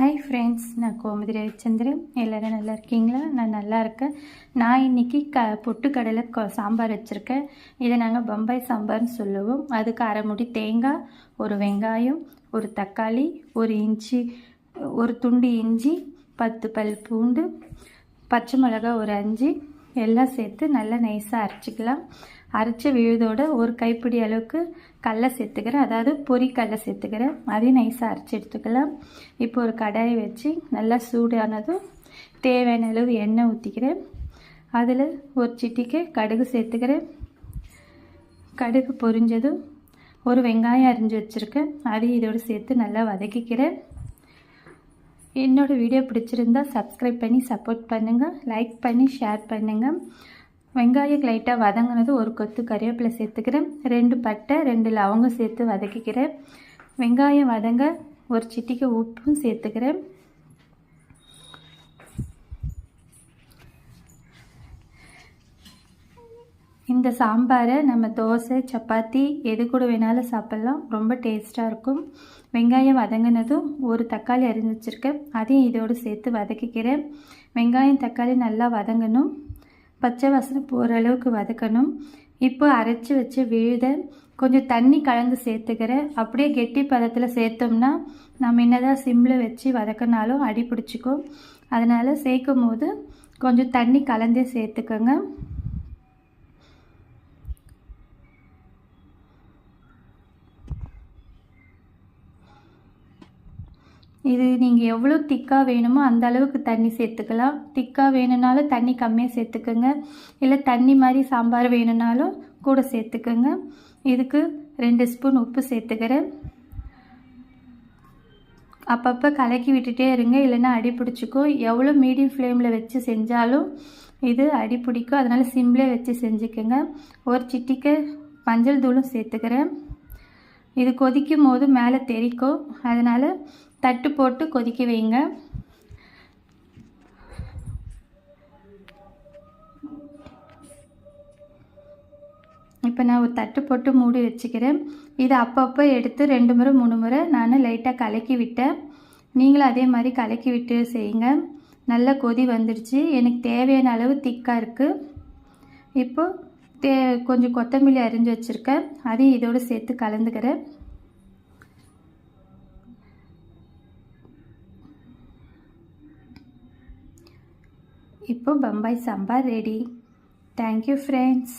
Hi friends நான் கோமதி ரவிச்சந்திரன். எல்லோரும் நல்லா இருக்கீங்களா? நான் நல்லா இருக்கேன். நான் இன்றைக்கி க பொட்டுக்கடலை கொ சாம்பார் வச்சுருக்கேன். இதை நாங்கள் பம்பாய் சாம்பார்னு சொல்லுவோம். அதுக்கு அரை முடி தேங்காய் ஒரு வெங்காயம் ஒரு தக்காளி ஒரு இஞ்சி ஒரு துண்டு இஞ்சி பத்து பல் பூண்டு பச்சை மிளகா ஒரு அஞ்சு எல்லாம் சேர்த்து நல்லா நைஸாக அரைச்சிக்கலாம். அரைச்ச விழுதோட ஒரு கைப்பிடி அளவுக்கு கடலை சேர்த்துக்கிறேன். அதாவது பொரி கடலை சேர்த்துக்கிறேன். அதையும் நைஸாக அரைச்சி எடுத்துக்கலாம். இப்போ ஒரு கடாயை வச்சு நல்லா சூடானதும் தேவையான அளவு எண்ணெய் ஊற்றிக்கிறேன் அதில் ஒரு சிட்டிக்கு கடுகு சேர்த்துக்கிறேன். கடுகு பொரிஞ்சதும் ஒரு வெங்காயம் அரிஞ்சு வச்சுருக்கேன். அதையும் இதோடு சேர்த்து நல்லா வதக்கிக்கிறேன். என்னோடய வீடியோ பிடிச்சிருந்தா சப்ஸ்கிரைப் பண்ணி சப்போர்ட் பண்ணுங்கள் லைக் பண்ணி ஷேர் பண்ணுங்கள் வெங்காயம் லைட்டாக வதங்கினது ஒரு கொத்து கறிவேப்பிலை சேர்த்துக்கிறேன். ரெண்டு பட்டை ரெண்டு லவங்கம் சேர்த்து வதக்கிக்கிறேன். வெங்காயம் வதங்க ஒரு சிட்டிக்கு உப்பும் சேர்த்துக்கிறேன். இந்த சாம்பாரை நம்ம தோசை சப்பாத்தி எது கூட வேணாலும் சாப்பிட்லாம். ரொம்ப டேஸ்ட்டாக இருக்கும். வெங்காயம் வதங்கினதும் ஒரு தக்காளி அரிஞ்சு வச்சுருக்கேன் அதையும் இதோடு சேர்த்து வதக்கிக்கிறேன். வெங்காயம் தக்காளி நல்லா வதங்கணும். பச்சை வாசனை போகிற அளவுக்கு வதக்கணும். இப்போ அரைச்சி வச்ச விழுத கொஞ்சம் தண்ணி கலந்து சேர்த்துக்கிறேன் அப்படியே கெட்டி பதத்தில் சேர்த்தோம்னா நம்ம என்னதான் சிம்மில் வச்சு வதக்கினாலும் அடி பிடிச்சிக்கும். அதனால் சேர்க்கும் போது கொஞ்சம் தண்ணி கலந்தே சேர்த்துக்கோங்க. இது நீங்கள் எவ்வளோ திக்காக வேணுமோ அந்த அளவுக்கு தண்ணி சேர்த்துக்கலாம். திக்காக வேணும்னாலும் தண்ணி கம்மியாக சேர்த்துக்கோங்க. இல்லை தண்ணி மாதிரி சாம்பார் வேணும்னாலும் கூட சேர்த்துக்கோங்க. இதுக்கு ரெண்டு ஸ்பூன் உப்பு சேர்த்துக்கிறேன். அப்பப்போ கலக்கி விட்டுட்டே இருங்க. இல்லைன்னா அடி பிடிச்சிக்கும். எவ்வளோ மீடியம் ஃப்ளேமில் வச்சு செஞ்சாலும் இது அடி பிடிக்கும். அதனால் சிம்லே வச்சு செஞ்சுக்கோங்க. ஒரு சிட்டிக்க மஞ்சள் தூளும் சேர்த்துக்கிறேன். இது கொதிக்கும் போது மேலே தெரிக்கும். அதனால் தட்டு போட்டு கொதிக்க வைங்க. இப்போ நான் ஒரு தட்டு போட்டு மூடி வச்சுக்கிறேன். இதை அப்பப்போ எடுத்து ரெண்டு முறை மூணு முறை நான் லைட்டாக கலக்கி விட்டேன். நீங்களும் அதே மாதிரி கலக்கி விட்டு செய்யுங்க. நல்லா கொதி வந்துடுச்சு எனக்கு தேவையான அளவு திக்காக இருக்குது இப்போது தே கொஞ்சம் கொத்தமல்லி அரிஞ்சு வச்சுருக்கேன். அதையும் இதோடு சேர்த்து கலந்துக்கிறேன். இப்போ Bombay sambar ready thank you friends